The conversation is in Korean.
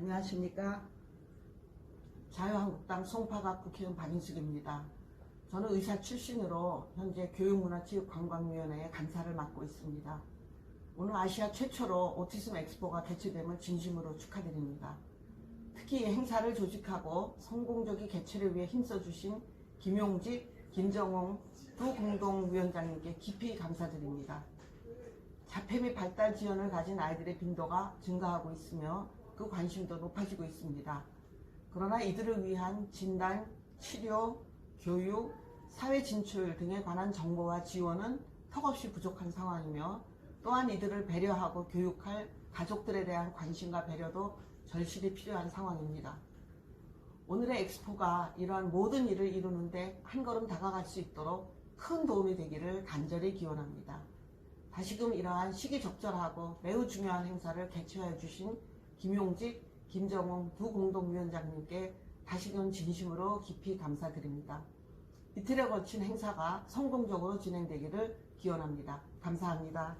안녕하십니까. 자유한국당 송파갑 국회의원 박인숙입니다. 저는 의사 출신으로 현재 교육문화체육관광위원회의 감사를 맡고 있습니다. 오늘 아시아 최초로 오티즘 엑스포가 개최됨을 진심으로 축하드립니다. 특히 이 행사를 조직하고 성공적인 개최를 위해 힘써주신 김용직, 김정홍 두 공동위원장님께 깊이 감사드립니다. 자폐 및 발달 지연을 가진 아이들의 빈도가 증가하고 있으며 그 관심도 높아지고 있습니다. 그러나 이들을 위한 진단, 치료, 교육, 사회 진출 등에 관한 정보와 지원은 턱없이 부족한 상황이며 또한 이들을 배려하고 교육할 가족들에 대한 관심과 배려도 절실히 필요한 상황입니다. 오늘의 엑스포가 이러한 모든 일을 이루는데 한 걸음 다가갈 수 있도록 큰 도움이 되기를 간절히 기원합니다. 다시금 이러한 시기적절하고 매우 중요한 행사를 개최하여 주신 김용직, 김정웅 두 공동위원장님께 다시금 진심으로 깊이 감사드립니다. 이틀에 걸친 행사가 성공적으로 진행되기를 기원합니다. 감사합니다.